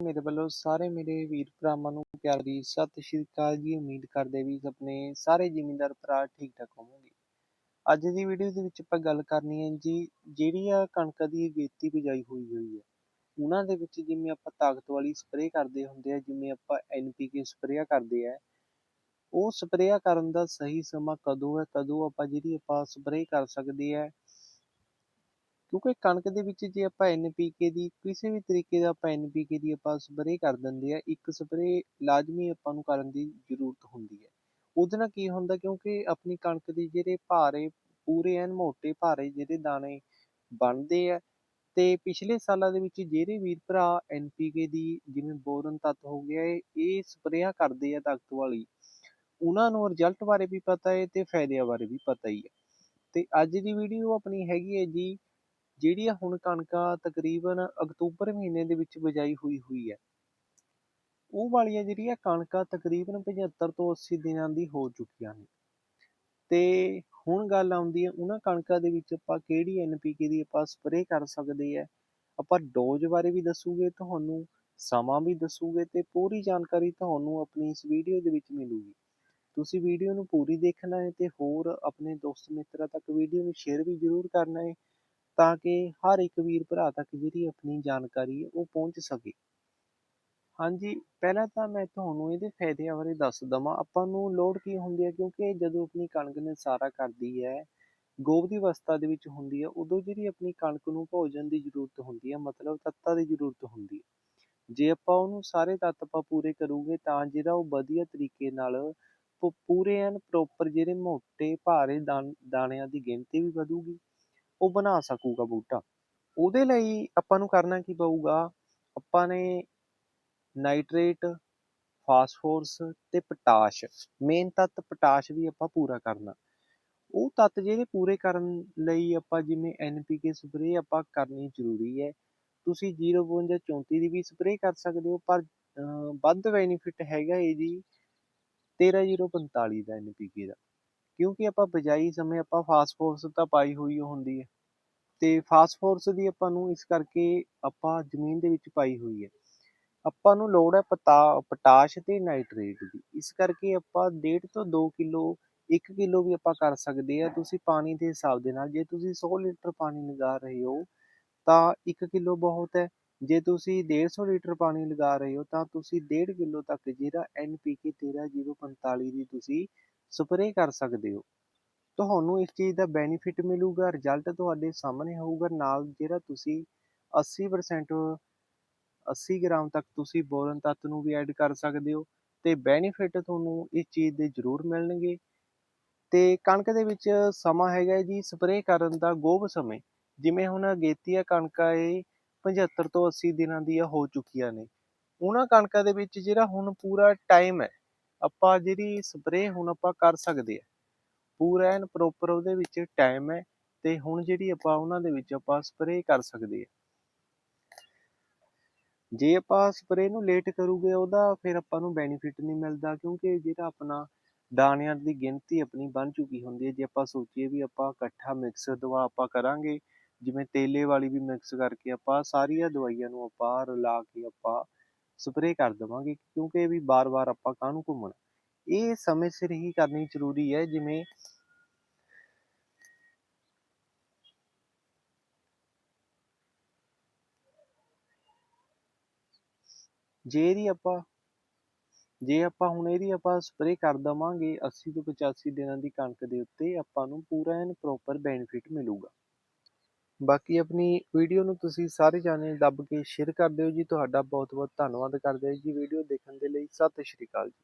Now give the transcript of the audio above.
ਮੇਰੇ ਵੱਲੋਂ ਸਾਰੇ ਮੇਰੇ ਵੀਰ ਭਰਾਵਾਂ ਨੂੰ ਪਿਆਰ ਦੀ ਸਤਿ ਸ਼੍ਰੀ ਅਕਾਲ ਜੀ। ਉਮੀਦ ਕਰਦੇ ਵੀ ਆਪਣੇ ਸਾਰੇ ਜ਼ਿਮੀਂਦਾਰ ਭਰਾ ਠੀਕ ਠਾਕ ਹੋਣਗੇ ਅੱਜ ਦੀ ਵੀਡੀਓ ਦੇ ਵਿੱਚ ਆਪਾਂ ਗੱਲ ਕਰਨੀ ਹੈ ਜੀ, ਜਿਹੜੀ ਆ ਕਣਕ ਦੀ ਅਗੇਤੀ ਬਿਜਾਈ ਹੋਈ ਹੋਈ ਹੈ, ਉਹਨਾਂ ਦੇ ਵਿੱਚ ਜਿਵੇਂ ਆਪਾਂ ਤਾਕਤ ਵਾਲੀ ਸਪਰੇਅ ਕਰਦੇ ਹੁੰਦੇ ਆ, ਜਿਵੇਂ ਆਪਾਂ ਐਨਪੀਕੇ ਸਪਰੇਅ ਕਰਦੇ ਆ, ਉਹ ਸਪਰੇਅ ਕਰਨ ਦਾ ਸਹੀ ਸਮਾਂ ਕਦੋਂ ਹੈ, ਕਦੋਂ ਆਪਾਂ ਜਿਹੜੀ ਆਪਾਂ ਸਪਰੇਅ ਕਰ ਸਕਦੇ ਆ ਕਿਉਂਕਿ ਕਣਕ ਦੇ ਵਿੱਚ ਜੇ ਆਪਾਂ ਐਨਪੀਕੇ ਦੀ, ਕਿਸੇ ਵੀ ਤਰੀਕੇ ਦਾ ਆਪਾਂ ਐਨਪੀਕੇ ਦੀ ਆਪਾਂ ਸਪਰੇਅ ਕਰ ਦਿੰਦੇ ਆ, ਇੱਕ ਸਪਰੇਅ ਲਾਜ਼ਮੀ ਆਪਾਂ ਨੂੰ ਕਰਨ ਦੀ ਜ਼ਰੂਰਤ ਹੁੰਦੀ ਹੈ। ਉਹਦੇ ਨਾਲ ਕੀ ਹੁੰਦਾ ਕਿਉਂਕਿ ਆਪਣੀ ਕਣਕ ਦੇ ਜਿਹੜੇ ਭਾਰੇ, ਪੂਰੇ ਐਨ ਮੋਟੇ ਭਾਰੇ ਜਿਹੜੇ ਦਾਣੇ ਬਣਦੇ ਆ, ਤੇ ਪਿਛਲੇ ਸਾਲਾਂ ਦੇ ਵਿੱਚ ਜਿਹੜੇ ਵੀਰ ਭਰਾ ਐਨਪੀਕੇ ਦੀ ਜਿਵੇਂ ਬੋਰਨ ਤੱਤ ਹੋ ਗਿਆ ਇਹ ਇਹ ਸਪਰੇਅ ਕਰਦੇ ਆ ਤਾਕਤ ਵਾਲੀ, ਉਹਨਾਂ ਨੂੰ ਰਿਜ਼ਲਟ ਬਾਰੇ ਵੀ ਪਤਾ ਹੈ ਤੇ ਫਾਇਦਿਆਂ ਬਾਰੇ ਵੀ ਪਤਾ ਹੀ ਹੈ ਤੇ ਅੱਜ ਦੀ ਵੀਡੀਓ ਆਪਣੀ ਹੈਗੀ ਹੈ ਜੀ ਜਿਹੜੀ ਆ ਹੁਣ ਕਣਕਾਂ ਤਕਰੀਬਨ ਅਕਤੂਬਰ ਮਹੀਨੇ ਦੇ ਵਿੱਚ ਬਜਾਈ ਹੋਈ ਹੋਈ ਹੈ ਉਹ ਵਾਲੀਆਂ ਜਿਹੜੀਆਂ ਕਣਕਾਂ ਤਕਰੀਬਨ 75 ਤੋਂ 80 ਦਿਨਾਂ ਦੀ ਹੋ ਚੁੱਕੀਆਂ ਨੇ। ਤੇ ਹੁਣ ਗੱਲ ਆਉਂਦੀ ਹੈ ਉਹਨਾਂ ਕਣਕਾਂ ਦੇ ਵਿੱਚ ਆਪਾਂ ਕਿਹੜੀ ਐਨਪੀਕੇ ਦੀ ਆਪਾਂ ਸਪਰੇਅ ਕਰ ਸਕਦੇ ਆ? ਆਪਾਂ ਡੋਜ਼ ਬਾਰੇ ਵੀ ਦੱਸੂਗੇ, ਤੁਹਾਨੂੰ ਸਮਾਂ ਵੀ ਦੱਸੂਗੇ ਤੇ ਪੂਰੀ ਜਾਣਕਾਰੀ ਤੁਹਾਨੂੰ ਆਪਣੀ ਇਸ ਵੀਡੀਓ ਦੇ ਵਿੱਚ ਮਿਲੂਗੀ। ਤੁਸੀਂ ਵੀਡੀਓ ਨੂੰ ਪੂਰੀ ਦੇਖਣਾ ਹੈ ਤੇ ਹੋਰ ਆਪਣੇ ਦੋਸਤ ਮਿੱਤਰਾਂ ਤੱਕ ਵੀਡੀਓ ਨੂੰ ਸ਼ੇਅਰ ਵੀ ਜ਼ਰੂਰ ਕਰਨਾ ਹੈ। ਤਾਂ ਕਿ ਹਰ ਇੱਕ ਵੀਰ ਭਰਾ ਤੱਕ ਜਿਹੜੀ ਆਪਣੀ ਜਾਣਕਾਰੀ ਹੈ ਉਹ ਪਹੁੰਚ ਸਕੇ। ਹਾਂਜੀ, ਪਹਿਲਾਂ ਤਾਂ ਮੈਂ ਤੁਹਾਨੂੰ ਇਹਦੇ ਫਾਇਦਿਆਂ ਬਾਰੇ ਦੱਸ ਦਵਾਂ। ਆਪਾਂ ਨੂੰ ਲੋੜ ਕੀ ਹੁੰਦੀ ਹੈ? ਕਿਉਂਕਿ ਜਦੋਂ ਆਪਣੀ ਕਣਕ ਨੇ ਕਰਦੀ ਹੈ, ਗੋਭ ਦੀ ਅਵਸਥਾ ਦੇ ਵਿੱਚ ਹੁੰਦੀ ਹੈ, ਉਦੋਂ ਜਿਹੜੀ ਆਪਣੀ ਕਣਕ ਨੂੰ ਭੋਜਨ ਦੀ ਜ਼ਰੂਰਤ ਹੁੰਦੀ ਹੈ, ਮਤਲਬ ਤੱਤਾਂ ਦੀ ਜ਼ਰੂਰਤ ਹੁੰਦੀ ਹੈ। ਜੇ ਆਪਾਂ ਉਹਨੂੰ ਸਾਰੇ ਤੱਤ ਆਪਾਂ ਪੂਰੇ ਕਰੂਗੇ, ਤਾਂ ਜਿਹੜਾ ਉਹ ਵਧੀਆ ਤਰੀਕੇ ਨਾਲ ਪੂਰੇ ਐਨ ਪ੍ਰੋਪਰ ਜਿਹੜੇ ਮੋਟੇ ਭਾਰੇ ਦਾਣਿਆਂ ਦੀ ਗਿਣਤੀ ਵੀ ਵਧੂਗੀ। ਉਹ ਬਣਾ ਸਕੂਗਾ ਬੂਟਾ। ਉਹਦੇ ਲਈ ਆਪਾਂ ਨੂੰ ਕਰਨਾ ਕੀ ਪਊਗਾ, ਆਪਾਂ ਨੇ ਨਾਈਟ੍ਰੇਟ, ਫਾਸਫੋਰਸ ਤੇ ਪੋਟਾਸ਼ ਮੇਨ ਤੱਤ ਪੋਟਾਸ਼ ਵੀ ਆਪਾਂ ਪੂਰਾ ਕਰਨਾ। ਉਹ ਤੱਤ ਜਿਹੜੇ ਪੂਰੇ ਕਰਨ ਲਈ ਆਪਾਂ ਜਿਵੇਂ ਐਨਪੀਕੇ ਸਪਰੇਅ ਆਪਾਂ ਕਰਨੀ ਜ਼ਰੂਰੀ ਹੈ। ਤੁਸੀਂ 0.34 ਦੀ ਵੀ ਸਪਰੇਅ ਕਰ ਸਕਦੇ ਹੋ, ਪਰ ਵੱਧ ਬੈਨੀਫਿਟ ਹੈਗਾ ਇਹ ਜੀ 13045 ਦਾ ਐਨਪੀਕੇ ਦਾ। ਕਿਉਂਕਿ ਆਪਾਂ ਬਜਾਈ ਸਮੇਂ ਆਪਾਂ ਫਾਸਫੋਰਸ ਤਾਂ ਪਾਈ ਹੋਈ ਹੁੰਦੀ ਹੈ। ਤੇ ਫਾਸਫੋਰਸ ਦੀ ਆਪਾਂ ਨੂੰ ਇਸ ਕਰਕੇ ਆਪਾਂ ਜ਼ਮੀਨ ਦੇ ਵਿੱਚ ਪਾਈ ਹੋਈ ਹੈ। ਆਪਾਂ ਨੂੰ ਲੋੜ ਹੈ ਪੋਟਾਸ਼ ਤੇ ਨਾਈਟ੍ਰੇਟ ਦੀ। ਇਸ ਕਰਕੇ ਆਪਾਂ 1.5 ਤੋਂ 2 ਕਿਲੋ 1 ਕਿਲੋ ਵੀ ਆਪਾਂ ਕਰ ਸਕਦੇ ਆ ਤੁਸੀਂ ਪਾਣੀ ਦੇ ਹਿਸਾਬ ਦੇ ਨਾਲ, ਜੇ ਤੁਸੀਂ 100 ਲੀਟਰ ਪਾਣੀ ਲਗਾ ਰਹੇ ਹੋ, ਤਾਂ 1 ਕਿਲੋ ਬਹੁਤ ਹੈ। ਜੇ ਤੁਸੀਂ 150 ਲੀਟਰ ਪਾਣੀ ਲਗਾ ਰਹੇ ਹੋ, ਤਾਂ ਤੁਸੀਂ 1.5 ਕਿਲੋ ਤੱਕ ਜਿਹੜਾ NPK 13045 ਦੀ ਤੁਸੀਂ ਸਪਰੇਅ ਕਰ ਸਕਦੇ ਹੋ। ਤੁਹਾਨੂੰ ਇਸ ਚੀਜ਼ ਦਾ ਬੈਨੀਫਿਟ ਮਿਲੂਗਾ ਰਿਜ਼ਲਟ ਤੁਹਾਡੇ ਸਾਹਮਣੇ ਹੋਊਗਾ ਨਾਲ ਜਿਹੜਾ ਤੁਸੀਂ 80% 80 ਗ੍ਰਾਮ ਤੱਕ ਤੁਸੀਂ ਬੋਰਨ ਤੱਤ ਨੂੰ ਵੀ ਐਡ ਕਰ ਸਕਦੇ ਹੋ ਤੇ ਬੈਨੀਫਿਟ ਤੁਹਾਨੂੰ ਇਸ ਚੀਜ਼ ਦੇ ਜ਼ਰੂਰ ਮਿਲਣਗੇ। ਤੇ ਕਣਕ ਦੇ ਵਿੱਚ ਸਮਾਂ ਹੈਗਾ ਜੀ ਸਪਰੇਅ ਕਰਨ ਦਾ ਗੋਭ ਸਮੇਂ। ਜਿਵੇਂ ਹੁਣ ਅਗੇਤੀਆ ਕਣਕਾਂ ਇਹ 75 ਤੋਂ 80 ਦਿਨਾਂ ਦੀਆਂ ਹੋ ਚੁੱਕੀਆਂ ਨੇ। ਉਹਨਾਂ ਕਣਕਾਂ ਦੇ ਵਿੱਚ ਜਿਹੜਾ ਹੁਣ ਪੂਰਾ ਟਾਈਮ ਹੈ ਆਪਾਂ ਜਿਹੜੀ ਸਪਰੇਅ ਹੁਣ ਆਪਾਂ ਕਰ ਸਕਦੇ ਆ ਪੂਰਾ ਐਨ ਪ੍ਰੋਪਰ ਉਹਦੇ ਵਿੱਚ ਟਾਈਮ ਹੈ ਤੇ ਹੁਣ ਜਿਹੜੀ ਆਪਾਂ ਉਹਨਾਂ ਦੇ ਵਿੱਚ ਆਪਾਂ ਸਪਰੇਅ ਕਰ ਸਕਦੇ ਆ ਜੇ ਆਪਾਂ ਸਪਰੇਅ ਨੂੰ ਲੇਟ ਕਰੂਗੇ ਉਹਦਾ ਫਿਰ ਆਪਾਂ ਨੂੰ ਬੈਨੀਫਿਟ ਨਹੀਂ ਮਿਲਦਾ ਕਿਉਂਕਿ ਜਿਹੜਾ ਆਪਣਾ ਦਾਣਿਆਂ ਦੀ ਗਿਣਤੀ ਆਪਣੀ ਬਣ ਚੁੱਕੀ ਹੁੰਦੀ ਹੈ। ਜੇ ਆਪਾਂ ਸੋਚੀਏ ਵੀ ਆਪਾਂ ਇਕੱਠਾ ਮਿਕਸ ਦਵਾ ਆਪਾਂ ਕਰਾਂਗੇ, ਜਿਵੇਂ ਤੇਲੇ ਵਾਲੀ ਵੀ ਮਿਕਸ ਕਰਕੇ ਆਪਾਂ ਸਾਰੀਆਂ ਦਵਾਈਆਂ ਨੂੰ ਆਪਾਂ ਰਲਾ ਕੇ ਆਪਾਂ ਸਪਰੇਅ ਕਰ ਦੇਵਾਂਗੇ, ਕਿਉਂਕਿ ਇਹ ਵੀ ਬਾਰ-ਬਾਰ ਆਪਾਂ ਕਾਹਨੂੰ ਘੁੰਮਣਾ। ਇਹ ਸਮੇਂ ਸਿਰ ਹੀ ਕਰਨੀ ਜ਼ਰੂਰੀ ਹੈ, ਜਿਵੇਂ ਜੇ ਇਹਦੀ ਆਪਾਂ, ਜੇ ਆਪਾਂ ਹੁਣ ਇਹਦੀ ਆਪਾਂ ਸਪਰੇਅ ਕਰ ਦਵਾਂਗੇ 80 ਤੋਂ 85 ਦਿਨਾਂ ਦੀ ਕਣਕ ਦੇ ਉੱਤੇ ਆਪਾਂ ਨੂੰ ਪੂਰਾ ਐਨ ਪ੍ਰੋਪਰ ਬੈਨੀਫਿਟ ਮਿਲੂਗਾ। ਬਾਕੀ ਆਪਣੀ ਵੀਡੀਓ ਨੂੰ ਤੁਸੀਂ ਸਾਰੇ ਜਾਣੇ ਦੱਬ ਕੇ ਸ਼ੇਅਰ ਕਰ ਦਿਓ ਜੀ। ਤੁਹਾਡਾ ਬਹੁਤ ਬਹੁਤ ਧੰਨਵਾਦ ਕਰਦੇ ਹਾਂ ਜੀ ਵੀਡੀਓ ਦੇਖਣ ਦੇ ਲਈ। ਸਤਿ ਸ਼੍ਰੀ ਅਕਾਲ ਜੀ।